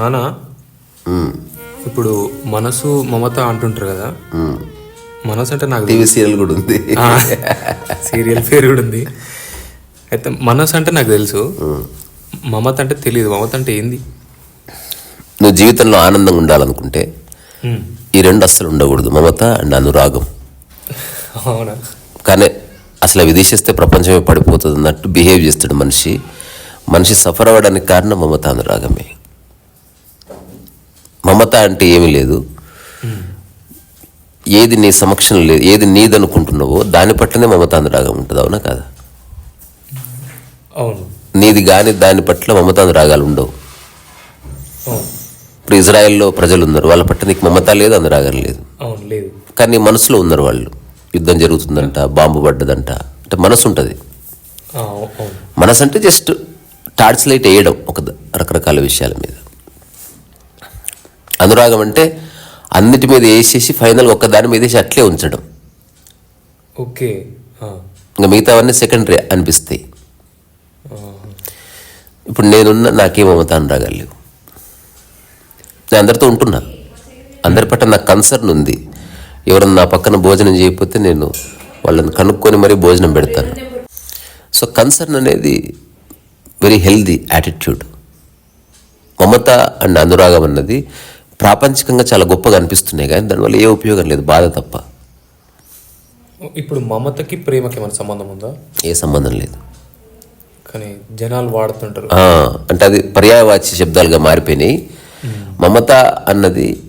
నానా. ఇప్పుడు మనసు మమత అంటుంటారు కదా. మనసు అంటే నాకు టీవీ సీరియల్ కూడా ఉంది. సీరియల్ పేరు కూడా ఉంది. అయితే మనసు అంటే నాకు తెలుసు. మమత అంటే తెలియదు మమత అంటే ఏంది? నువ్వు జీవితంలో ఆనందంగా ఉండాలనుకుంటే. ఈ రెండు అస్సలు ఉండకూడదు. మమత అండ్ అనురాగం. అవునా? కానీ అసలు అవి తీసేస్తే ప్రపంచమే పడిపోతుంది అన్నట్టు బిహేవ్ చేస్తాడు మనిషి. మనిషి సఫర్ అవ్వడానికి కారణం మమత అనురాగమే. మమత అంటే ఏమీ లేదు. ఏది నీ సమక్షం లేదు ఏది నీదనుకుంటున్నావో దాని పట్లనే మమత అనురాగం ఉంటుంది అవునా కాదా? అవును. నీది కాని దాని పట్ల మమత అనురాగాలు ఉండవు ఇప్పుడు ఇజ్రాయెల్లో ప్రజలు ఉన్నారు వాళ్ళ పట్ల నీకు మమత లేదు అనురాగం లేదు. కానీ నీ మనసులో ఉన్నారు వాళ్ళు. యుద్ధం జరుగుతుందంట బాంబు పడ్డదంట అంటే మనసు ఉంటుంది. మనసు అంటే జస్ట్ టార్చ్ లైట్ వేయడం ఒక రకరకాల విషయాల మీద. అనురాగం అంటే అన్నిటి మీద వేసేసి ఫైనల్గా ఒక్క దాని మీద వేసి అట్లే ఉంచడం. ఓకే. ఇంకా మిగతావన్నీ సెకండరీ అనిపిస్తాయి. ఇప్పుడు నేనున్న నాకేం మమత అనురాగాలు లేవు. నేను అందరితో ఉంటున్నా. అందరి పట్ల నాకు కన్సర్న్ ఉంది. ఎవరన్నా నా పక్కన భోజనం చేయకపోతే నేను వాళ్ళని కనుక్కొని మరీ భోజనం పెడతాను. సో కన్సర్న్ అనేది వెరీ హెల్దీ యాటిట్యూడ్ మమత అండ్ అనురాగం అన్నది ప్రాపంచికంగా చాలా గొప్పగా అనిపిస్తున్నాయి కానీ దానివల్ల ఏ ఉపయోగం లేదు బాధ తప్ప. ఇప్పుడు మమతకి ప్రేమకి ఏమైనా సంబంధం ఉందా? ఏ సంబంధం లేదు. కానీ జనాలు వాడుతుంటారు. అంటే అది పర్యాయవాచ్య శబ్దాలుగా మారిపోయినాయి. మమత అన్నది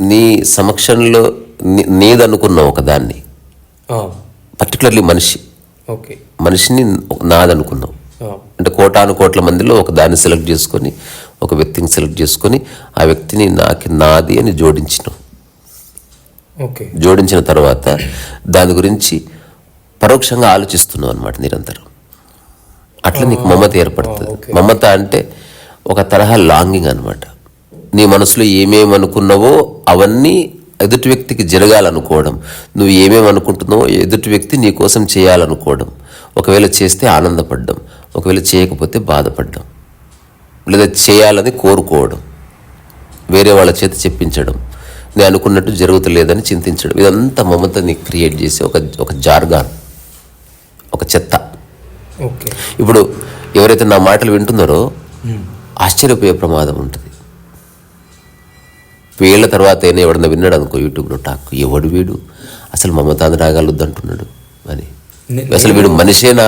నీ సమక్షంలో నీ- నీదనుకున్న ఒక దాన్ని పర్టికులర్లీ మనిషి. ఓకే. మనిషిని నాదనుకున్నావు అంటే కోటాను కోట్ల మందిలో ఒక దాన్ని సెలెక్ట్ చేసుకొని ఒక వ్యక్తిని సెలెక్ట్ చేసుకొని ఆ వ్యక్తిని నాకు నాది అని జోడించినావు ఓకే. జోడించిన తర్వాత దాని గురించి పరోక్షంగా ఆలోచిస్తున్నావు అనమాట నిరంతరం. అట్లా నీకు మమత ఏర్పడుతుంది. మమత అంటే ఒక తరహా లాంగింగ్ అనమాట నీ మనసులో ఏమేమి అనుకున్నావో అవన్నీ ఎదుటి వ్యక్తికి జరగాలనుకోవడం. నువ్వు ఏమేమి అనుకుంటున్నావో ఎదుటి వ్యక్తి నీ కోసం చేయాలనుకోవడం. ఒకవేళ చేస్తే ఆనందపడ్డం. ఒకవేళ చేయకపోతే బాధపడ్డం. లేదా చేయాలని కోరుకోవడం వేరే వాళ్ళ చేత చెప్పించడం నేను అనుకున్నట్టు జరుగుతలేదని చింతించడం. ఇదంతా మమతని క్రియేట్ చేసే ఒక ఒక జార్గాన్ ఒక చెత్త. ఓకే. ఇప్పుడు ఎవరైతే నా మాటలు వింటున్నారో ఆశ్చర్యపోయే ప్రమాదం ఉంటుంది. వీళ్ళ తర్వాత అయినా ఎవడన్నా విన్నాడు అనుకో యూట్యూబ్లో టాక్ ఎవడు వీడు? అసలు మమతాది రాగాలు వద్దంటున్నాడు అని అసలు వీడు మనిషేనా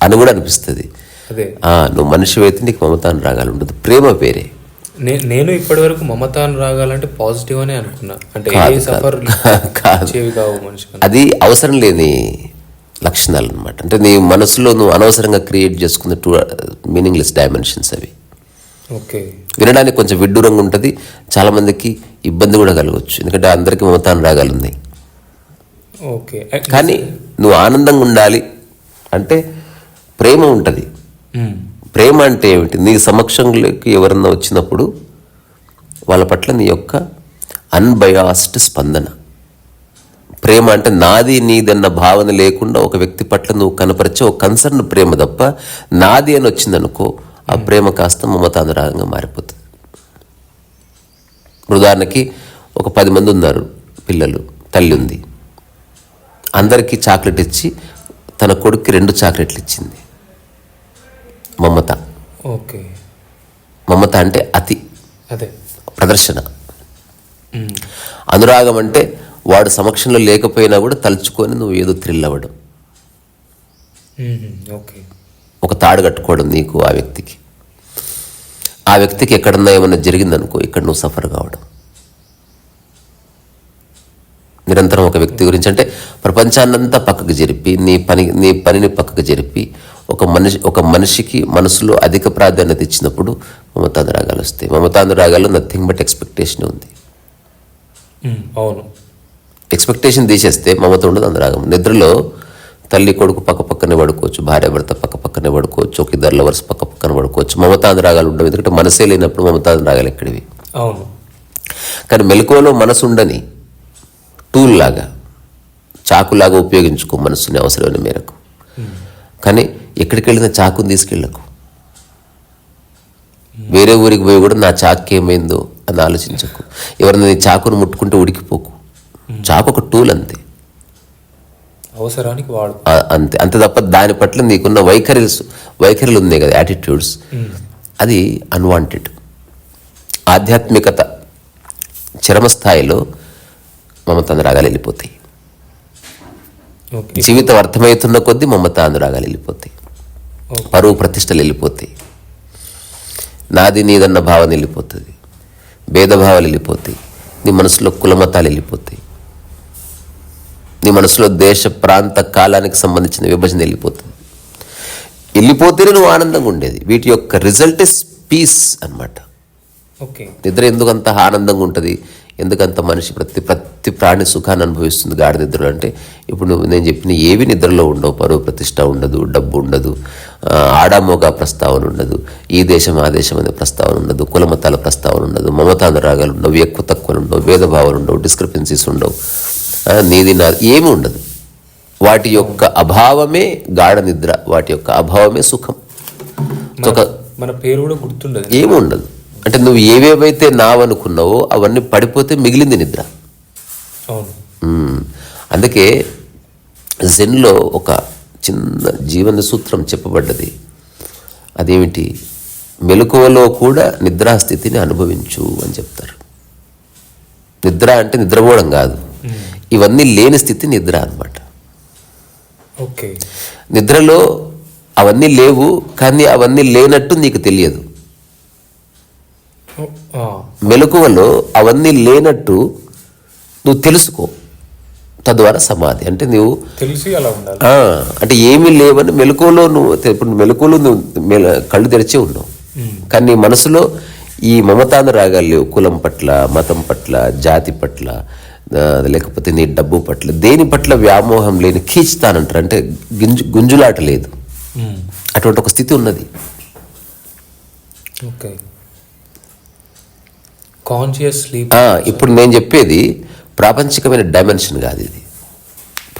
అని కూడా అనిపిస్తుంది. నువ్వు మనిషి అయితే నీకు మమతాను రాగాలు ఉండదు. ప్రేమ పేరే నే- నేను ఇప్పటి వరకు మమతాను రాగాలంటే పాజిటివ్ అనే అనుకున్నా. అంటే అది అవసరం లేని లక్షణాలు అనమాట అంటే నీ మనసులో నువ్వు అనవసరంగా క్రియేట్ చేసుకున్న టూ మీనింగ్లెస్ డైమెన్షన్స్ అవి. ఓకే. వినడానికి కొంచెం విడ్డూరంగా ఉంటుంది. చాలామందికి ఇబ్బంది కూడా కలగవచ్చు ఎందుకంటే అందరికీ మమతాను రాగాలు ఉన్నాయి. ఓకే. కానీ నువ్వు ఆనందంగా ఉండాలి అంటే ప్రేమ ఉంటుంది. ప్రేమ అంటే ఏమిటి? నీ సమక్షంలోకి ఎవరన్నా వచ్చినప్పుడు వాళ్ళ పట్ల నీ యొక్క అన్బయాస్డ్ స్పందన. ప్రేమ అంటే నాది నీదన్న భావన లేకుండా ఒక వ్యక్తి పట్ల నువ్వు కనపరిచే ఒక కన్సర్న్ ప్రేమ తప్ప నాది అని వచ్చిందనుకో ఆ ప్రేమ కాస్త మమతానురాగంగా మారిపోతుంది. ఉదాహరణకి ఒక పది మంది ఉన్నారు పిల్లలు తల్లి ఉంది. అందరికీ చాక్లెట్ ఇచ్చి తన కొడుక్కి రెండు చాక్లెట్లు ఇచ్చింది. మమత. ఓకే. మమత అంటే అతి. అదే. ప్రదర్శన. అనురాగం అంటే వాడు సమక్షంలో లేకపోయినా కూడా తలుచుకొని నువ్వు ఏదో థ్రిల్ అవ్వడం. ఓకే. ఒక తాడు కట్టుకోవడం నీకు ఆ వ్యక్తికి. ఆ వ్యక్తికి ఎక్కడన్నా ఏమన్నా జరిగిందనుకో ఇక్కడ నువ్వు సఫర్ కావడం. నిరంతరం ఒక వ్యక్తి గురించి అంటే ప్రపంచాన్నంతా పక్కకు జరిపి నీ పని నీ పనిని పక్కకు జరిపి ఒక మనిషి ఒక మనిషికి మనసులో అధిక ప్రాధాన్యత ఇచ్చినప్పుడు మమతానురాగాలు వస్తాయి. మమతానురాగాలు నథింగ్ బట్ ఎక్స్పెక్టేషన్ ఉంది. అవును. ఎక్స్పెక్టేషన్ తీసేస్తే మమత ఉండదు అనురాగం నిద్రలో తల్లి కొడుకు పక్క పక్కనే పడుకోవచ్చు భార్య భర్త పక్క పక్కనే పడుకోవచ్చు ఒక ఇద్దరు లవర్స్ పక్క పక్కన పడుకోవచ్చు. మమతా అనురాగాలు ఉండవు. ఎందుకంటే మనసే లేనప్పుడు మమతా అనురాగాలు ఎక్కడివి? అవును. కానీ మెలకువలో మనసు ఉండని టూల్ లాగా చాకులాగా ఉపయోగించుకో మనసుని అవసరమైన మేరకు. కానీ ఎక్కడికి వెళ్ళినా చాకుని తీసుకెళ్ళకు. వేరే ఊరికి పోయి కూడా నా చాకు ఏమైందో అని ఆలోచించకు. ఎవరైనా నీ చాకును ముట్టుకుంటే ఉడికిపోకు. చాకు ఒక టూల్ అంతే. అవసరానికి వాడు. అంతే. అంతే తప్ప దాని పట్ల నీకున్న వైఖరిస్ వైఖరులు ఉన్నాయి కదా యాటిట్యూడ్స్ అది అన్వాంటెడ్ ఆధ్యాత్మికత చరమస్థాయిలో మమత అనురాగాలు వెళ్ళిపోతాయి. జీవితం అర్థమవుతున్న కొద్దీ మమత అనురాగాలు వెళ్ళిపోతాయి. పరువు ప్రతిష్టలు వెళ్ళిపోతాయి. నాది నీదన్న భావన వెళ్ళిపోతుంది. భేదభావాలు వెళ్ళిపోతాయి. నీ మనసులో కులమతాలు వెళ్ళిపోతాయి. నీ మనసులో దేశ ప్రాంత కాలానికి సంబంధించిన విభజన వెళ్ళిపోతుంది. వెళ్ళిపోతేనే నువ్వు ఆనందంగా ఉండేది. వీటి యొక్క రిజల్ట్ ఇస్ పీస్ అన్నమాట. ఓకే. నిద్ర ఎందుకంత ఆనందంగా ఉంటుంది? ఎందుకంత మనిషి ప్రతి ప్రతి ప్రాణి సుఖాన్ని అనుభవిస్తుంది గాఢ నిద్రలో? అంటే ఇప్పుడు నువ్వు నేను చెప్పిన ఏవి నిద్రలో ఉండవు? పరువు ప్రతిష్ట ఉండదు డబ్బు ఉండదు ఆడామోగా ప్రస్తావన ఉండదు ఈ దేశం ఆ దేశం అనే ప్రస్తావన ఉండదు కులమతాల ప్రస్తావన ఉండదు మమతానురాగాలు ఉండవు ఎక్కువ తక్కువలు ఉండవు భేదభావాలు ఉండవు డిస్క్రిపెన్సీస్ ఉండవు. నీది నా ఏమీ ఉండదు. వాటి యొక్క అభావమే గాఢ నిద్ర వాటి యొక్క అభావమే సుఖం. మన పేరు కూడా గుర్తుండదు. ఏమి ఉండదు. అంటే నువ్వు ఏవేవైతే నావనుకున్నావో అవన్నీ పడిపోతే మిగిలింది నిద్ర. అందుకే జెన్లో ఒక చిన్న జీవన సూత్రం చెప్పబడ్డది. అదేమిటి? మెలకువలో కూడా నిద్రాస్థితిని అనుభవించు అని చెప్తారు. నిద్ర అంటే నిద్రపోవడం కాదు. ఇవన్నీ లేని స్థితి నిద్ర అన్నమాట. ఓకే. నిద్రలో అవన్నీ లేవు కానీ అవన్నీ లేనట్టు నీకు తెలియదు. మెలకువలో అవన్నీ లేనట్టు నువ్వు తెలుసుకో. తద్వారా సమాధి. అంటే నువ్వు తెలిసి అలా ఉండాలి. అంటే ఏమీ లేవని మెలకువలో నువ్వు ఇప్పుడు మెలకువలో నువ్వు కళ్ళు తెరిచే ఉన్నావు. కానీ నీ మనసులో ఈ మమతాను రాగాలు లేవు. కులం పట్ల మతం పట్ల జాతి పట్ల లేకపోతే నీ డబ్బు పట్ల దేని పట్ల వ్యామోహం లేని కీచుతానంటారు అంటే గుంజు గుంజులాట లేదు. అటువంటి ఒక స్థితి ఉన్నది. ఓకే. కాన్షియస్ స్లీప్ ఇప్పుడు నేను చెప్పేది ప్రాపంచికమైన డైమెన్షన్ కాదు ఇది.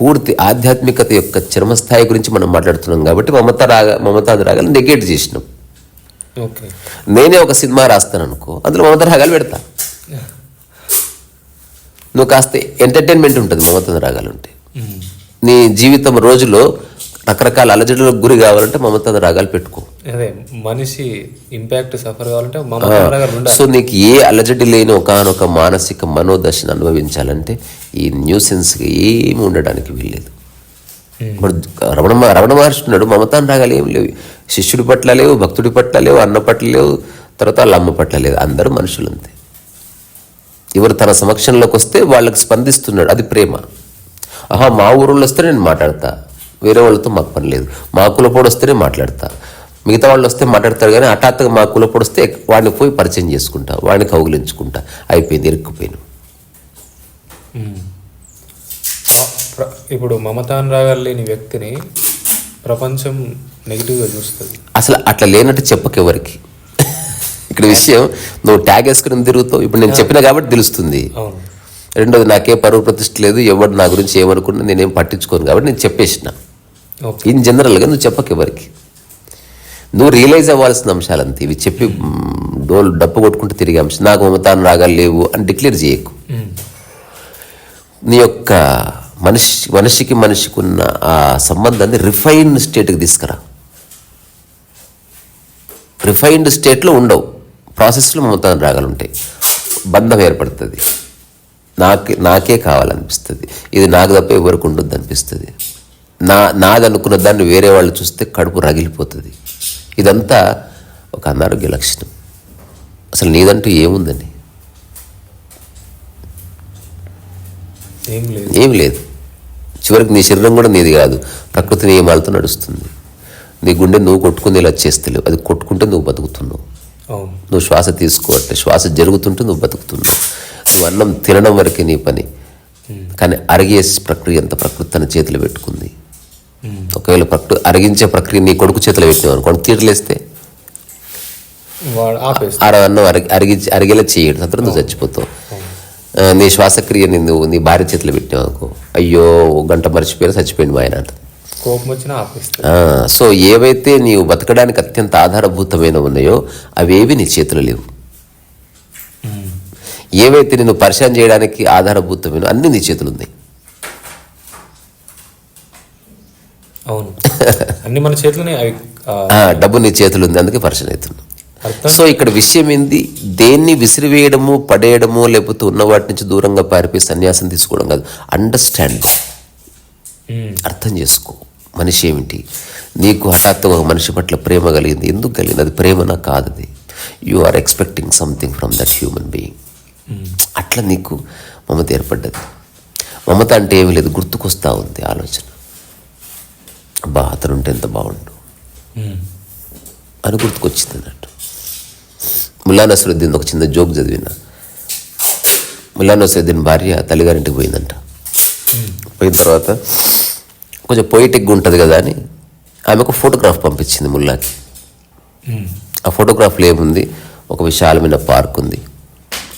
పూర్తి ఆధ్యాత్మికత యొక్క చర్మస్థాయి గురించి మనం మాట్లాడుతున్నాం కాబట్టి మమత రాగ మమతాది రాగాలు నెగేట్ చేసినాం. ఓకే నేనే ఒక సినిమా రాస్తాను అనుకో అందులో మమత రాగాలు పెడతా. నువ్వు కాస్త ఎంటర్టైన్మెంట్ ఉంటుంది మమతాది రాగాలు ఉంటే. మ్మ్. నీ జీవితం రోజులో రకరకాల అలజడులకు గురి కావాలంటే మమతాది రాగాలు పెట్టుకో. అదే మనిషి ఇంపాక్ట్ సఫర్ కావాలంటే సో నీకు ఏ అలజడి లేని ఒకనొక మానసిక మనోదశను అనుభవించాలంటే ఈ న్యూసెన్స్కి ఏమి ఉండడానికి వీల్లేదు. ఇప్పుడు రమణ రమణ మహర్షి ఉన్నాడు మమతాన్ రాగాలు ఏం లేవు. శిష్యుడి పట్ల లేవు భక్తుడి పట్ల లేవు అన్న పట్ల లేవు తర్వాత వాళ్ళ అమ్మ పట్ల లేదు. అందరూ మనుషులు అంతే. ఎవరు తన సమక్షంలోకి వస్తే వాళ్ళకి స్పందిస్తున్నాడు అది ప్రేమ. ఆహా మా ఊరిలో వస్తే నేను మాట్లాడతా. వేరే వాళ్ళతో మాకు పని లేదు. మా కులపోడు వస్తేనే మాట్లాడతా. మిగతా వాళ్ళు వస్తే మాట్లాడతారు కానీ హఠాత్తుగా మా కులపోడు వస్తే వాడిని పోయి పరిచయం చేసుకుంటా వాడిని కౌగిలించుకుంటా. అయిపోయింది ఇరుక్కుపోయాను. ఇప్పుడు మమతాన్ రాగాలు లేని వ్యక్తిని ప్రపంచం నెగిటివ్గా చూస్తుంది. అసలు అట్లా లేనట్టు చెప్పకు ఎవరికి ఇక్కడ విషయం నువ్వు ట్యాగ్ వేసుకుని తిరుగుతావు? ఇప్పుడు నేను చెప్పిన కాబట్టి తెలుస్తుంది. రెండోది నాకే పరువు ప్రతిష్ట లేదు. ఎవడు నా గురించి ఏమనుకున్నా నేనేం పట్టించుకోను కాబట్టి నేను చెప్పేసిన. ఇన్ జనరల్గా నువ్వు చెప్పకు ఎవరికి. నువ్వు రియలైజ్ అవ్వాల్సిన అంశాలు అంతే ఇవి చెప్పి డోల్ డప్పు కొట్టుకుంటూ తిరిగే అంశం. నాకు మమతాను రాగాలు లేవు అని డిక్లేర్ చేయకు. మ్మ్. నీ యొక్క మనిషి మనిషికి మనిషికి ఉన్న ఆ సంబంధాన్ని రిఫైన్డ్ స్టేట్కి తీసుకురా. రిఫైన్డ్ స్టేట్లో ఉండవు. ప్రాసెస్లో మమతాను రాగాలు ఉంటాయి. బంధం ఏర్పడుతుంది. నాకే నాకే కావాలనిపిస్తుంది. ఇది నాకు తప్ప ఎవరికి ఉండొద్దు అనిపిస్తుంది. నా నాది అనుకున్న దాన్ని వేరే వాళ్ళు చూస్తే కడుపు రగిలిపోతుంది. ఇదంతా ఒక అనారోగ్య లక్షణం. అసలు నీదంటూ ఏముందని ఏం లేదు. చివరికి నీ శరీరం కూడా నీది కాదు. ప్రకృతి నియమాలతో నడుస్తుంది. నీ గుండె నువ్వు కొట్టుకునేలా చేస్తలేవు. అది కొట్టుకుంటే నువ్వు బతుకుతున్నావు. నువ్వు శ్వాస తీసుకోవట్లే శ్వాస జరుగుతుంటే నువ్వు బతుకుతున్నావు. నువ్వు అన్నం తినడం వరకే నీ పని. కానీ అరిగే ప్రక్రియ అంత ప్రకృతి తన చేతిలో పెట్టుకుంది. ఒకవేళ ప్రకృతి అరిగించే ప్రక్రియ నీ కొడుకు చేతిలో పెట్టినావు అనుకోండి తీరలేస్తే? వాడు ఆపేస్తా ఆడ అన్నం అరిగి అరిగి అరిగేలా చేయడు. తర్వాత నువ్వు చచ్చిపోతావు. నీ శ్వాసక్రియ నువ్వు నీ భార్య చేతిలో పెట్టావు అనుకో అయ్యో గంట మర్చిపోయినా చచ్చిపోయింది మా ఆయన కోపం వచ్చినా సో ఏవైతే నీవు బతకడానికి అత్యంత ఆధారభూతమైన ఉన్నాయో అవేవి నీ చేతులు లేవు. ఏవైతే నిన్ను పరిచయం చేయడానికి ఆధారభూతమైన అన్ని నీ చేతులు ఉన్నాయి. అవును. అన్ని మన చేతిలోనే అవి డబ్బు నీ చేతులు ఉంది అందుకే అవుతున్నావు అర్థం. సో ఇక్కడ విషయం ఏంది? దేన్ని విసిరివేయడము పడేయడము లేకపోతే ఉన్న వాటి నుంచి దూరంగా పారిపోయి సన్యాసం తీసుకోవడం కాదు. అండర్స్టాండ్ అర్థం చేసుకో. మనిషి ఏమిటి? నీకు హఠాత్తుగా ఒక మనిషి పట్ల ప్రేమ కలిగింది. ఎందుకు కలిగింది? అది ప్రేమనా కాదు అది. You are expecting something from that human being అట్లా నీకు మమత ఏర్పడ్డది. మమత అంటే ఏమీ లేదు. గుర్తుకొస్తా ఉంది ఆలోచన. అబ్బా అతను ఉంటే ఎంత బాగుండు? అని గుర్తుకొచ్చింది అన్నట్టు. ముల్లా నసరుద్దీన్ ఒక చిన్న జోక్ చదివిన. ముల్లా నసరుద్దీన్ భార్య తల్లిగారింటికి పోయిందంట. పోయిన తర్వాత కొంచెం పొయిటిక్గా ఉంటుంది కదా అని ఆమె ఒక ఫోటోగ్రాఫ్ పంపించింది ముల్లాకి. ఆ ఫోటోగ్రాఫ్లో ఏముంది? ఒక విశాలమైన పార్క్ ఉంది.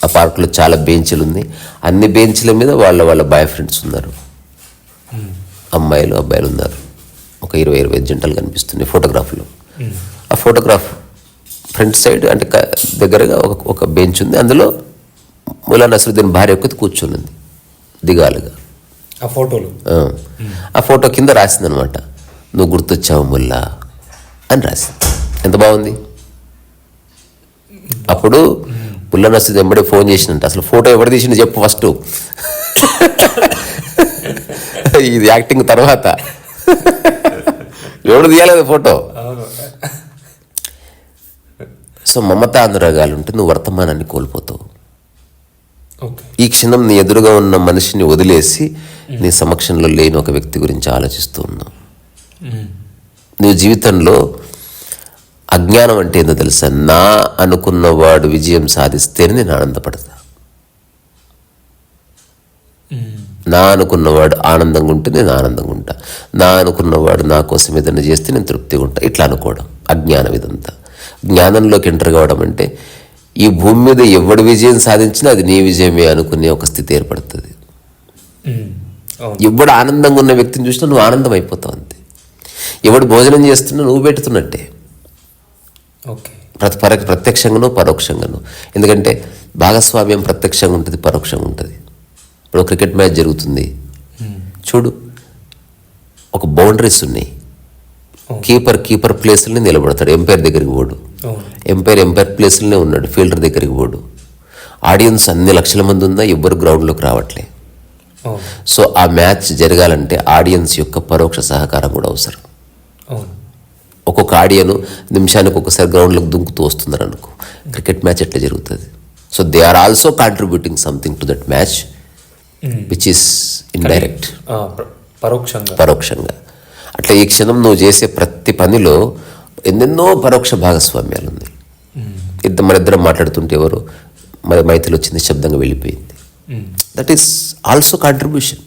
ఆ పార్కులో చాలా బెంచ్లు ఉంది అన్ని బెంచ్ల మీద వాళ్ళ వాళ్ళ బాయ్ ఫ్రెండ్స్ ఉన్నారు. అమ్మాయిలు అబ్బాయిలు ఉన్నారు. ఒక ఇరవై ఇరవై జంటలు కనిపిస్తున్నాయి ఫోటోగ్రాఫ్లో. ఆ ఫోటోగ్రాఫ్ ఫ్రంట్ సైడ్ అంటే దగ్గరగా ఒక ఒక బెంచ్ ఉంది. అందులో ములా నసరుద్దీన్ భార్య ఒక్కటి కూర్చొని ఉంది దిగాలుగా. ఆ ఫోటోలు? ఆ. ఫోటో కింద రాసిందనమాట నువ్వు గుర్తొచ్చావు ముల్లా అని రాసింది. ఎంత బాగుంది? అప్పుడు ముల్లా నసరుద్దీన్ ఎంబడే ఫోన్ చేసినంట అసలు ఫోటో ఎవరు తీసిండు చెప్పు ఫస్ట్. ఇది యాక్టింగ్ తర్వాత. ఎవడు తీయలేదు ఫోటో? సో మమతా అనురాగాలు ఉంటే నువ్వు వర్తమానాన్ని కోల్పోతావు. ఈ క్షణం నీ ఎదురుగా ఉన్న మనిషిని వదిలేసి నీ సమక్షంలో లేని ఒక వ్యక్తి గురించి ఆలోచిస్తూ ఉన్నావు. నువ్వు జీవితంలో అజ్ఞానం అంటే ఏందో తెలుసా? నా అనుకున్నవాడు విజయం సాధిస్తేనే నేను ఆనందపడతా. నా అనుకున్నవాడు ఆనందంగా ఉంటే నేను ఆనందంగా ఉంటా. నా అనుకున్నవాడు నా కోసం ఏదైనా చేస్తే నేను తృప్తిగా ఉంటా. ఇట్లా అనుకోవడం అజ్ఞానం ఇదంతా. జ్ఞానంలోకి ఎంటర్ కావడం అంటే ఈ భూమి మీద ఎవడు విజయం సాధించినా అది నీ విజయమే అనుకునే ఒక స్థితి ఏర్పడుతుంది. ఎవడు ఆనందంగా ఉన్న వ్యక్తిని చూసినా నువ్వు ఆనందం అయిపోతావు అంతే. ఎవడు భోజనం చేస్తున్నా నువ్వు పెడుతున్నట్టే. ఓకే. ప్రతి పర ప్రత్యక్షంగానో పరోక్షంగానో. ఎందుకంటే భాగస్వామ్యం ప్రత్యక్షంగా ఉంటుంది పరోక్షంగా ఉంటుంది. ఇప్పుడు క్రికెట్ మ్యాచ్ జరుగుతుంది. చూడు ఒక బౌండరీస్ ఉన్నాయి. కీపర్ కీపర్ ప్లేస్లోనే నిలబడతాడు. ఎంపైర్ దగ్గరికి పోడు. ఎంపైర్ ఎంపైర్ ప్లేస్లోనే ఉన్నాడు. ఫీల్డర్ దగ్గరికి పోడు. ఆడియన్స్ అన్ని లక్షల మంది ఉన్నా ఎవ్వరు గ్రౌండ్లోకి రావట్లే. సో ఆ మ్యాచ్ జరగాలంటే ఆడియన్స్ యొక్క పరోక్ష సహకారం కూడా అవసరం. ఒక్కొక్క ఆడియను నిమిషానికి ఒకసారి గ్రౌండ్లోకి దుంకుతూ వస్తున్నారు అనుకో క్రికెట్ మ్యాచ్ ఎట్లా జరుగుతుంది? So they are also contributing something to that match which is indirect పరోక్షంగా. పరోక్షంగా. అట్లా ఈ క్షణం నువ్వు చేసే ప్రతి పనిలో ఎన్నెన్నో పరోక్ష భాగస్వామ్యాలు ఉన్నాయి ఇద్దరు మన ఇద్దరం మాట్లాడుతుంటే ఎవరు? మన మైథిలి వచ్చింది శబ్దంగా వెళ్ళిపోయింది. దట్ ఈస్ ఆల్సో కాంట్రిబ్యూషన్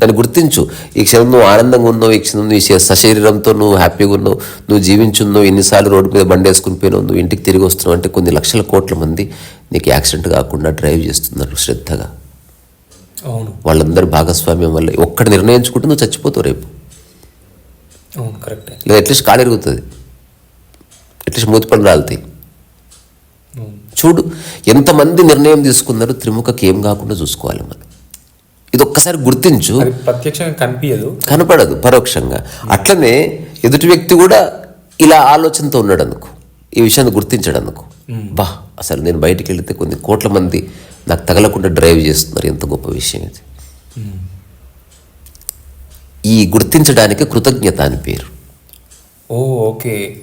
దాన్ని గుర్తించు. ఈ క్షణం నువ్వు ఆనందంగా ఉన్నావు ఈ క్షణం నువ్వు సశరీరంతో నువ్వు హ్యాపీగా ఉన్నావు నువ్వు జీవించున్నావు ఎన్నిసార్లు రోడ్డు మీద బండి వేసుకుని పోయినావు నువ్వు ఇంటికి తిరిగి వస్తున్నావు అంటే కొన్ని లక్షల కోట్ల మంది నీకు యాక్సిడెంట్ కాకుండా డ్రైవ్ చేస్తున్నారు శ్రద్ధగా. అవును. వాళ్ళందరి భాగస్వామ్యం వల్ల ఒక్కడ నిర్ణయించుకుంటే నువ్వు చచ్చిపోతావు రేపు. అవును కరెక్టే. లేదా అట్లీస్ట్ కాలు ఎరుగుతుంది. అట్లీస్ట్ మూతిపళ్ళు రాలుతాయి. చూడు ఎంతమంది నిర్ణయం తీసుకున్నారు త్రిముఖకి ఏం కాకుండా చూసుకోవాలి మనం. ఇది ఒక్కసారి గుర్తించు ప్రత్యక్షంగా కనిపించదు కనపడదు పరోక్షంగా. అట్లనే ఎదుటి వ్యక్తి కూడా ఇలా ఆలోచనతో ఉన్నాడు అనుకో ఈ విషయాన్ని గుర్తించాడు అనుకో బా అసలు నేను బయటికి వెళితే కొన్ని కోట్ల మంది నాకు తగలకుండా డ్రైవ్ చేస్తున్నారు. ఎంత గొప్ప విషయం ఇది. ఈ గుర్తించడానికి కృతజ్ఞత అని పేరు. Oh okay.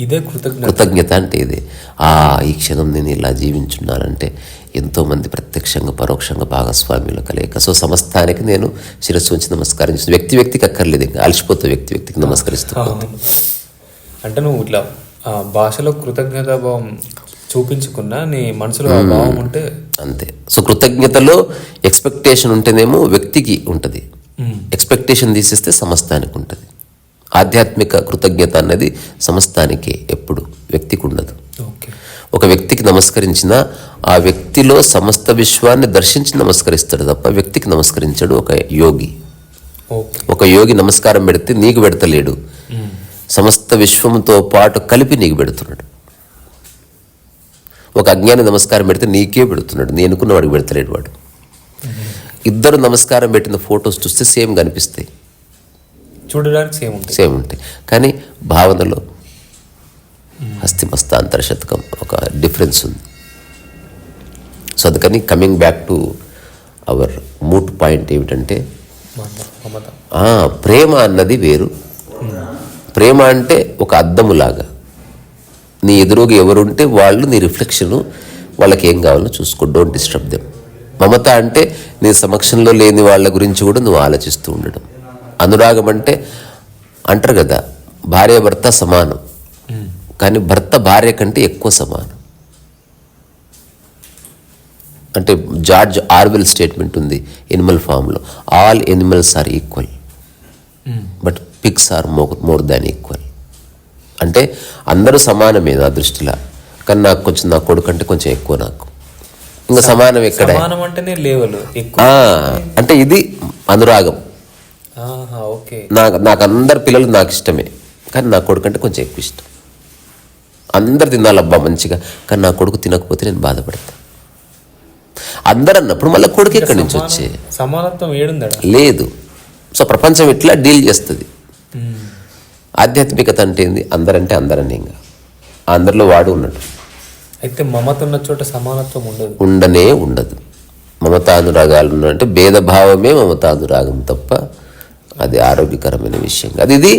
ఇదే కృతజ్ఞత. కృతజ్ఞత అంటే ఇది. ఆ ఈ క్షణం నేను ఇలా జీవించున్నానంటే ఎంతోమంది ప్రత్యక్షంగా పరోక్షంగా భాగస్వామ్యులు కలయిక. సో సమస్తానికి నేను శిరస్సు ఉంచి నమస్కరించిన వ్యక్తి వ్యక్తికి అక్కర్లేదు ఇంకా. అలసిపోతే వ్యక్తి వ్యక్తికి నమస్కరిస్తూ. అంటే నువ్వు ఇట్లా ఆ, భాషలో కృతజ్ఞత భావం చూపించుకున్నా నీ మనసులో ఆ భావం ఉంటే అంతే. సో కృతజ్ఞతలో ఎక్స్పెక్టేషన్ ఉంటేనేమో వ్యక్తికి ఉంటుంది. ఎక్స్పెక్టేషన్ తీసేస్తే సమస్తానికి ఉంటుంది. ఆధ్యాత్మిక కృతజ్ఞత అన్నది సమస్తానికే ఎప్పుడు వ్యక్తికి ఉండదు. ఓకే. ఒక వ్యక్తికి నమస్కరించిన ఆ వ్యక్తిలో సమస్త విశ్వాన్ని దర్శించి నమస్కరిస్తాడు తప్ప వ్యక్తికి నమస్కరించడు ఒక యోగి. ఒక యోగి నమస్కారం పెడితే నీకు పెడతలేడు. సమస్త విశ్వంతో పాటు కలిపి నీకు పెడుతున్నాడు. ఒక అజ్ఞాని నమస్కారం పెడితే నీకే పెడుతున్నాడు. నీ అనుకున్న వాడికి పెడతలేడు వాడు. ఇద్దరు నమస్కారం పెట్టిన ఫొటోస్ చూస్తే సేమ్ కనిపిస్తాయి. చూడడానికి సేమ్ సేమ్ ఉంటాయి. కానీ భావనలో హస్తిమస్తాంతర శతకం ఒక డిఫరెన్స్ ఉంది. సో అందుకని coming back to our moot point ఏమిటంటే ప్రేమ అన్నది వేరు ప్రేమ అంటే ఒక అద్దములాగా. నీ ఎదురుగా ఎవరుంటే వాళ్ళు నీ రిఫ్లెక్షను వాళ్ళకి ఏం కావాలో చూసుకో. డోంట్ డిస్టర్బ్ దెమ్ మమత అంటే నీ సమక్షంలో లేని వాళ్ళ గురించి కూడా నువ్వు ఆలోచిస్తూ ఉండడం. అనురాగం అంటే అంటారు కదా భార్య భర్త సమానం. కానీ భర్త భార్య కంటే ఎక్కువ సమానం. అంటే జార్జ్ ఆర్వెల్ స్టేట్మెంట్ ఉంది ఎనిమల్ ఫామ్లో. All animals are equal. But pigs are more more than equal అంటే అందరూ సమానమే నా దృష్టిలో. కానీ నాకు కొంచెం నా కొడుకు అంటే కొంచెం ఎక్కువ నాకు. ఇంకా సమానం ఎక్కడ? అంటే ఇది అనురాగం. నాకు నాకు అందరు పిల్లలు నాకు ఇష్టమే. కానీ నా కొడుకు అంటే కొంచెం ఎక్కువ ఇష్టం. అందరు తినాలబ్బా మంచిగా. కానీ నా కొడుకు తినకపోతే నేను బాధపడతా. అందరు అన్నప్పుడు మళ్ళీ కొడుకు ఎక్కడి నుంచి వచ్చే? సమానత్వం లేదు. సో ప్రపంచం ఇట్లా డీల్ చేస్తుంది? ఆధ్యాత్మికత అంటే ఏంది? అందరంటే అందరని ఇంకా. అందరిలో వాడు ఉన్నాడు అయితే మమత ఉన్న చోట సమానత్వం ఉండదు. ఉండనే ఉండదు. మమతానురాగాలు ఉన్నాయంటే భేదభావమే మమతానురాగం తప్ప అది ఆరోగ్యకరమైన విషయం కాదు. అది ఇది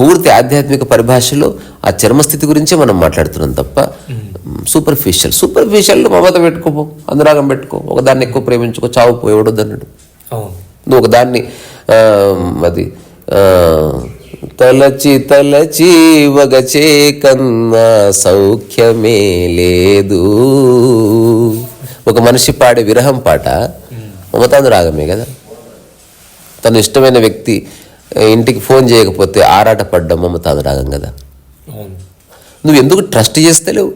పూర్తి ఆధ్యాత్మిక పరిభాషలో ఆ చర్మస్థితి గురించే మనం మాట్లాడుతున్నాం తప్ప సూపర్ఫిషియల్. సూపర్ఫిషియల్లో మమత పెట్టుకోపో అనురాగం పెట్టుకో. ఒకదాన్ని ఎక్కువ ప్రేమించుకో చావు పోయవడొద్దు అన్నాడు అవును. నువ్వు ఒకదాన్ని అది తలచి తలచి వగచే కన్నా సౌఖ్యమే లేదు. ఒక మనిషి పాడే విరహం పాట మమతాను రాగమే కదా? తన ఇష్టమైన వ్యక్తి ఇంటికి ఫోన్ చేయకపోతే ఆరాట పడ్డం మమతాను రాగం కదా నువ్వు ఎందుకు ట్రస్ట్ చేస్తలేవు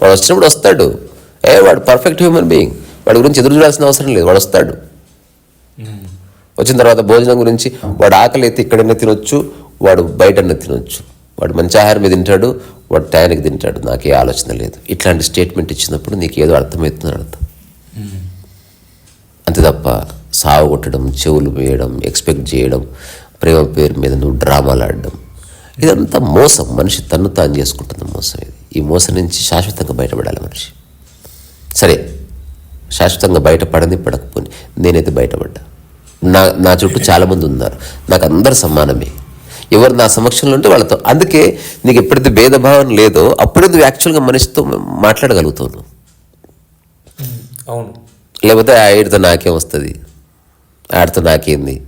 వాడు వచ్చినప్పుడు వస్తాడు. ఏ వాడు పర్ఫెక్ట్ హ్యూమన్ బీయింగ్ వాడి గురించి ఎదురు చూడాల్సిన అవసరం లేదు. వాడు వస్తాడు. వచ్చిన తర్వాత భోజనం గురించి వాడు ఆకలి అయితే ఇక్కడైనా తినొచ్చు వాడు బయటన్నా తినొచ్చు. వాడు మంచి ఆహారమే తింటాడు వాడు టయానికి తింటాడు. నాకే ఆలోచన లేదు. ఇట్లాంటి స్టేట్మెంట్ ఇచ్చినప్పుడు నీకు ఏదో అర్థమవుతుందని అర్థం. అంతే తప్ప సాగు కొట్టడం చెవులు వేయడం ఎక్స్పెక్ట్ చేయడం ప్రేమ పేరు మీద నువ్వు డ్రామాలు ఆడడం ఇదంతా మోసం. మనిషి తన్ను తాను చేసుకుంటున్న మోసం ఇది. ఈ మోసం నుంచి శాశ్వతంగా బయటపడాలి మనిషి. సరే శాశ్వతంగా బయటపడని పడకపోని నేనైతే బయటపడ్డా. నా నా చుట్టూ చాలామంది ఉన్నారు. నాకు అందరు సమానమే. ఎవరు నా సమక్షంలో ఉంటే వాళ్ళతో. అందుకే నీకు ఎప్పుడైతే భేదభావం లేదో అప్పుడే నువ్వు యాక్చువల్గా మనిషితో మాట్లాడగలుగుతావు అవును. లేకపోతే ఆడితో నాకేం వస్తుంది? ఆడితో నాకేంది?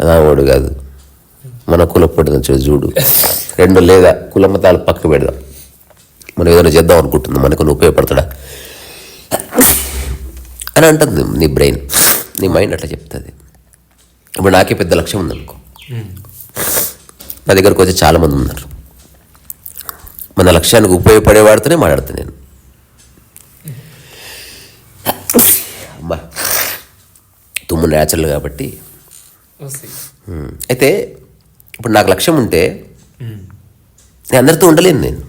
నా ఓడు కాదు. మన కులపడిన చూడు చూడు. రెండు లేదా? కులమతాలు పక్క పెడదాం. మనం ఏదైనా చేద్దాం అనుకుంటున్నాం. మనకు ఉపయోగపడతాడా? అని అంటుంది నీ బ్రెయిన్. నీ మైండ్ అట్లా చెప్తుంది. ఇప్పుడు నాకే పెద్ద లక్ష్యం ఉందనుకో. నా దగ్గరకు వచ్చి చాలామంది ఉన్నారు. మన లక్ష్యానికి ఉపయోగపడేవాడితోనే మాట్లాడుతా నేను. అమ్మా తుమ్ము న్యాచురల్ కాబట్టి. అయితే ఇప్పుడు నాకు లక్ష్యం ఉంటే నేను అందరితో ఉండలేను నేను.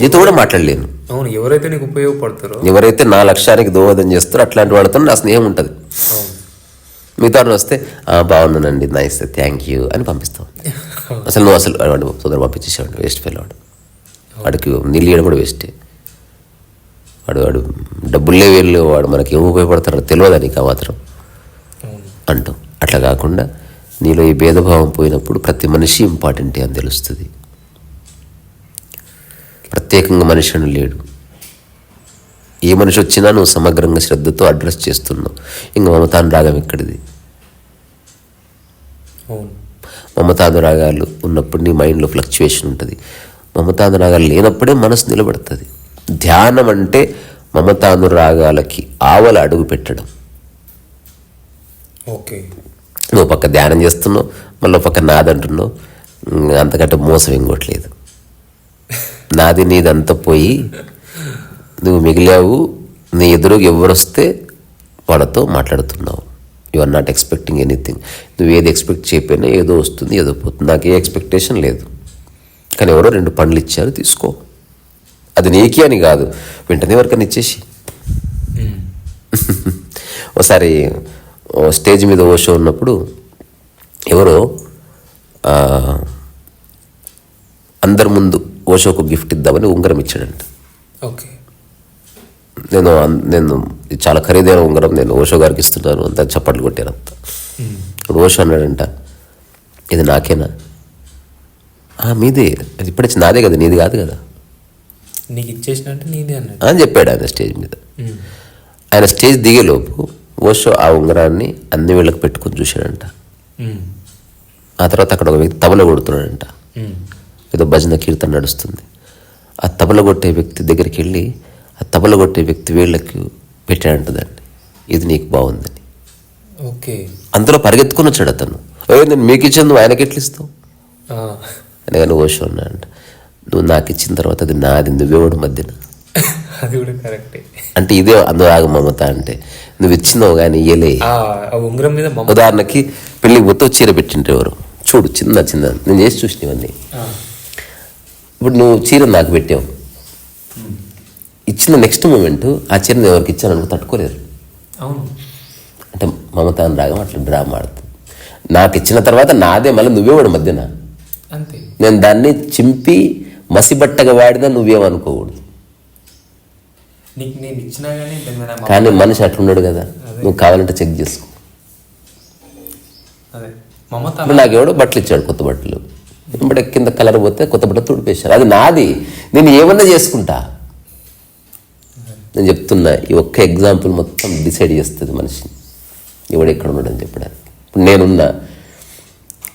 నీతో కూడా మాట్లాడలేను. అవును ఎవరైతే నీకు ఉపయోగపడతారో ఎవరైతే నా లక్ష్యానికి దోహదం చేస్తారో అట్లాంటి వాళ్ళతో నా స్నేహం ఉంటుంది. మిగతా వస్తే "ఆ, బాగున్నానండి నైస్ థ్యాంక్ యూ అని పంపిస్తాం అసలు నువ్వు అసలు వాడు సోదరు పంపించేసేవాడు వేస్ట్ ఫెయిల్ వాడు. వాడికి నీళ్ళు ఇవ్వడం కూడా వేస్టే. వాడు వాడు డబ్బులే వీళ్ళు వాడు మనకి ఏం ఉపయోగపడతారో తెలియదా నీకు ఆ మాత్రం? అంటాం అట్లా కాకుండా నీలో ఈ భేదభావం పోయినప్పుడు ప్రతి మనిషి ఇంపార్టెంటే అని తెలుస్తుంది. ప్రత్యేకంగా మనిషి అని లేడు. ఏ మనిషి వచ్చినా నువ్వు సమగ్రంగా శ్రద్ధతో అడ్రస్ చేస్తున్నావు. ఇంకా మమతానురాగం ఎక్కడిది? అవును. మమతానురాగాలు ఉన్నప్పుడు నీ మైండ్లో ఫ్లక్చువేషన్ ఉంటుంది. మమతానురాగాలు లేనప్పుడే మనసు నిలబడుతుంది. ధ్యానం అంటే మమతానురాగాలకి ఆవల అడుగు పెట్టడం. ఓకే. నువ్వు పక్క ధ్యానం చేస్తున్నావు మళ్ళీ పక్క నాదంటున్నావు అంతకంటే మోసం ఇంకోట్లేదు నాది నీదంతా పోయి నువ్వు మిగిలావు నీ ఎదురుగా ఎవరు వస్తే వాళ్ళతో మాట్లాడుతున్నావు. You are not expecting anything నువ్వు ఏది ఎక్స్పెక్ట్ చేయకపోయినా ఏదో వస్తుంది ఏదో పోతుంది. నాకు ఏ ఎక్స్పెక్టేషన్ లేదు. కానీ ఎవరో రెండు పండ్లు ఇచ్చారు తీసుకో. అది నీకే అని కాదు. వెంటనే ఎవరికైనా ఇచ్చేసి. ఒకసారి ఓ స్టేజ్ మీద ఓ షో ఉన్నప్పుడు ఎవరో అందరి ముందు ఓషోకు గిఫ్ట్ ఇద్దామని ఉంగరం ఇచ్చాడంట. ఓకే. నేను నేను చాలా ఖరీదైన ఉంగరం నేను ఓషో గారికి ఇస్తున్నాను అంతా చప్పట్లు కొట్టారు అంతా ఇప్పుడు ఓషో అన్నాడంట ఇది నాకేనా? "ఆ, మీదే. అది ఇప్పుడే నాదే కదా నీది కాదు కదా. నీకు ఇచ్చేసినట్టు నీదే అన్నట్టు అని చెప్పాడు ఆయన స్టేజ్ మీద. ఆయన స్టేజ్ దిగేలోపు ఓషో ఆ ఉంగరాన్ని అన్ని వేళ్ళకి పెట్టుకొని చూశాడంట. ఆ తర్వాత అక్కడ ఒక వ్యక్తి తబల కొడుతున్నాడంట. ఏదో భజన కీర్తన నడుస్తుంది. ఆ తబల కొట్టే వ్యక్తి దగ్గరికి వెళ్ళి ఆ తబల కొట్టే వ్యక్తి వేళ్ళకి పెట్టాడంట దాన్ని. ఇది నీకు బాగుందని. ఓకే. అంతలో పరిగెత్తుకుని వచ్చాడు అతను. "ఏ, నేను మీకు ఇచ్చాను నువ్వు ఆయనకి ఎట్లా ఇస్తావు. అనగానే ఓషో ఉన్నాడంట నువ్వు నాకు ఇచ్చిన తర్వాత అది నాది నువ్వెవడు మధ్యన. అది కూడా కరెక్టే. అంటే ఇదే అనురాగ మమత అంటే. నువ్వు ఇచ్చినావు కానీ ఇయ్యలే. ఉంగరం మీద ఉదాహరణకి పెళ్ళికి పోతే చీర పెట్టింటారు ఎవరు. చూడు చిన్న చిన్న. నేను చేసి చూసినవన్నీ. ఇప్పుడు నువ్వు చీర నాకు పెట్టావు. ఇచ్చిన నెక్స్ట్ మూమెంట్ ఆ చీర నేను ఎవరికి ఇచ్చాను అనుకో తట్టుకోలేరు. అంటే మమత అని రాగం అట్లా డ్రామా ఆడుతుంది. నాకు ఇచ్చిన తర్వాత నాదే మళ్ళీ నువ్వే వాడు మధ్యన. నేను దాన్ని చింపి మసిబట్టగా వాడినా నువ్వేమనుకోకూడదు. కానీ మనిషి అట్లున్నాడు కదా. నువ్వు కావాలంటే చెక్ చేసుకో. నాకు ఎవడో బట్టలు ఇచ్చాడు కొత్త బట్టలు. ఇప్పుడు కింద కలర్ పోతే కొత్త బట్టలు తుడిపేశారు. అది నాది. నేను ఏమన్నా చేసుకుంటా? నేను చెప్తున్నా ఈ ఒక్క ఎగ్జాంపుల్ మొత్తం డిసైడ్ చేస్తుంది మనిషిని ఎవడు ఎక్కడ ఉన్నాడని చెప్పడానికి. ఇప్పుడు నేనున్నా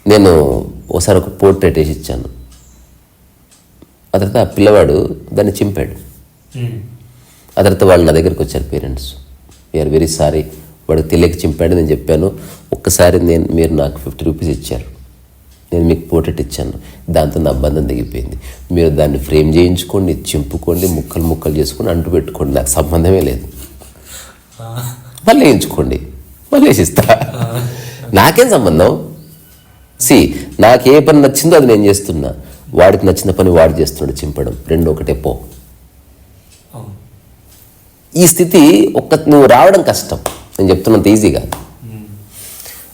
నేను ఒకసారి ఒక పోర్ట్రేట్ వేసి ఇచ్చాను ఆ తర్వాత ఆ పిల్లవాడు దాన్ని చింపాడు. ఆ తర్వాత వాళ్ళు నా దగ్గరికి వచ్చారు పేరెంట్స్. వీఆర్ వెరీ సారీ వాడికి తెలియక చింపాడు నేను చెప్పాను. ఒక్కసారి నేను మీరు నాకు ఫిఫ్టీ రూపీస్ ఇచ్చారు. నేను మీకు పోర్ట్రేట్ ఇచ్చాను. దాంతో నా బంధం తెగిపోయింది. మీరు దాన్ని ఫ్రేమ్ చేయించుకోండి చింపుకోండి ముక్కలు ముక్కలు చేసుకొని అంటు పెట్టుకోండి. నాకు సంబంధమే లేదు. మళ్ళీ వేయించుకోండి. మళ్ళీ వేసిస్తా నాకేం సంబంధం? సి నాకు ఏ పని నచ్చిందో అది నేను చేస్తున్నా. వాడికి నచ్చిన పని వాడు చేస్తున్నాడు చింపడం. రెండు ఒకటే పో. ఈ స్థితి ఒక్క నువ్వు రావడం కష్టం. నేను చెప్తున్నంత ఈజీగా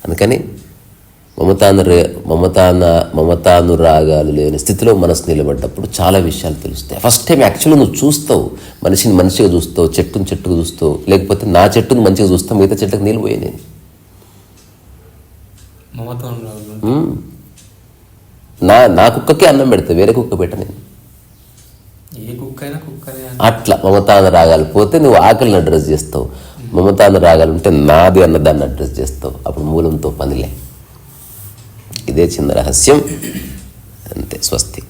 అందుకని మమతాను మమతాన మమతానురాగాలు లేని స్థితిలో మనసు నిలబడ్డప్పుడు చాలా విషయాలు తెలుస్తాయి. ఫస్ట్ టైం యాక్చువల్లీ నువ్వు చూస్తావు మనిషిని మనిషిగా చూస్తావు చెట్టుని చెట్టుగా చూస్తావు లేకపోతే నా చెట్టుని మంచిగా చూస్తావు మిగతా చెట్టుకు పోయి నేను. నా నా కుక్కకి అన్నం పెడతా వేరే కుక్క పెట్ట నేను. అట్లా మమతాన రాగాలు పోతే నువ్వు ఆకలిని అడ్రస్ చేస్తావు. మమతాన రాగాలు ఉంటే నాది అన్న దాన్ని అడ్రస్ చేస్తావు. అప్పుడు మూలంతో పనిలే. ఇదే చిన్న రహస్యం. అంతే స్వస్తి.